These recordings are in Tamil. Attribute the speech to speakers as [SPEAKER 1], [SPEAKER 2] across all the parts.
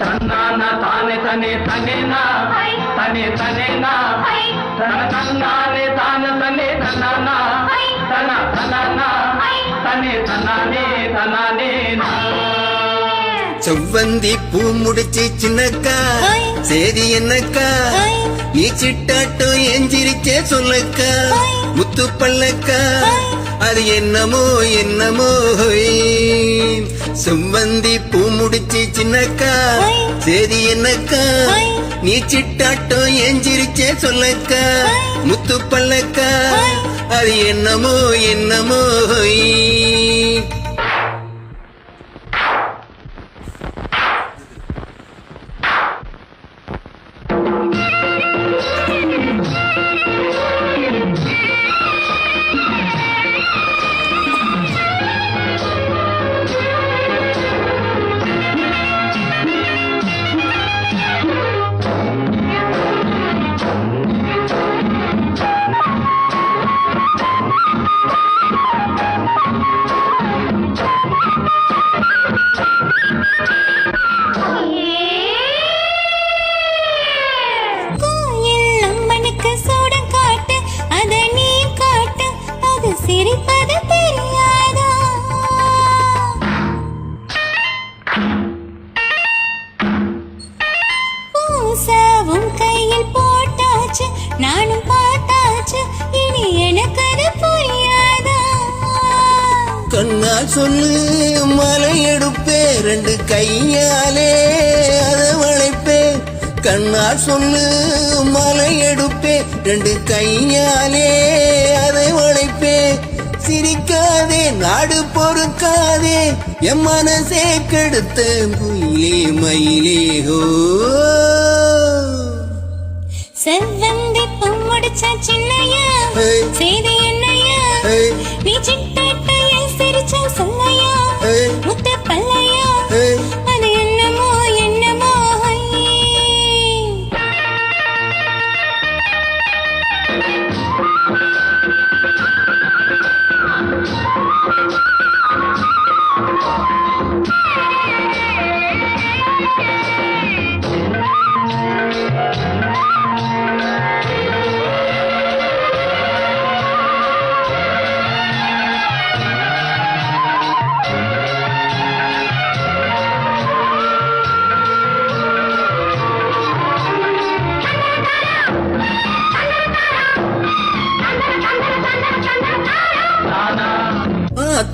[SPEAKER 1] தனனா தனி தனேனா தன தன்னானே தான தனே தனானா தன தனனா தனி தனானே தனானே நா
[SPEAKER 2] செவ்வந்தி பூ முடிச்சு சின்னக்கா
[SPEAKER 3] ஹாய்.
[SPEAKER 2] சேதி என்னக்கா
[SPEAKER 3] ஹாய்.
[SPEAKER 2] நீ சிட்டாட்டம் எஞ்சிரிச்சே சொல்லக்கா
[SPEAKER 3] ஹாய்.
[SPEAKER 2] முத்து பல்லக்கா
[SPEAKER 3] ஹாய்.
[SPEAKER 2] அது என்னமோ என்னமோ. செவ்வந்தி பூ முடிச்சு சின்னக்கா. சேதி என்னக்கா. நீ சிட்டாட்டம் எஞ்சிரிச்சே சொல்லக்கா. முத்து பல்லக்கா. அது என்னமோ என்னமோ
[SPEAKER 3] சிரிப்பது தெரியாதா? பூசாவும் கையில் போட்டாச்சு நானும் பார்த்தாச்சு இனி எனக்கு அது புரியாதா?
[SPEAKER 2] கண்ணா சொல்லு மலை எடுப்பே ரெண்டு கையாலே அத வளைப்பே. கண்ணா சொல்லு மலை எடுப்பே ரெண்டு கையாலே சிரிக்காதே நாடு பொறுக்காதே என் மனசே கெடுத்த குயிலே மயிலே ஹோ
[SPEAKER 3] செவ்வந்தி பூ முடிச்ச சின்னையா. செய்தி என்னையா. நீ சிட்டாட்டைய Thank you.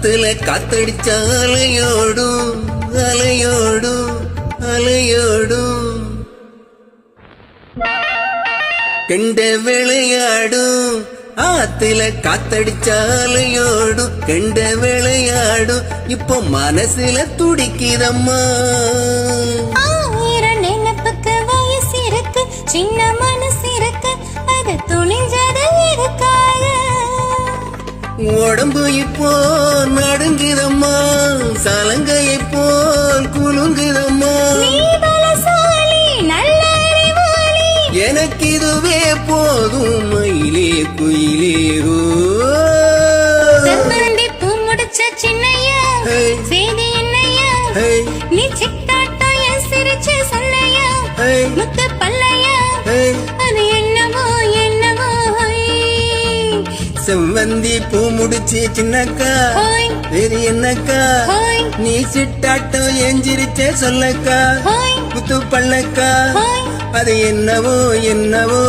[SPEAKER 2] காத்துல காத்தடிச்ச அலையோடும் அலையோடும் அலையோடும். கெண்ட விளையாடும் ஆத்துல காத்தடிச்ச அலையோடும் கெண்ட விளையாடும். இப்போ மனசுல துடிக்குதம்மா. உடம்பு இப்போ நடுங்குதம்மா சலங்கையை போல் குலுங்குதம்மா எனக்கு இதுவே போதும் மயிலே குயிலே ஓ.
[SPEAKER 3] செவ்வந்தி பூ முடிச்ச சின்னையா
[SPEAKER 2] ஹே.
[SPEAKER 3] செய்தி என்னையா
[SPEAKER 2] ஹே,
[SPEAKER 3] நீ சிட்டாட்டாய சிரிச்சு சொல்லையா முத்த பல்லையா.
[SPEAKER 2] செவ்வந்தி பூ முடிச்சு சின்னக்கா. வேறு என்னக்கா. நீ சிட்டாட்டம் எஞ்சிரிச்சே சொல்லக்கா. குத்து பள்ளக்கா.
[SPEAKER 3] அது என்னவோ என்னவோ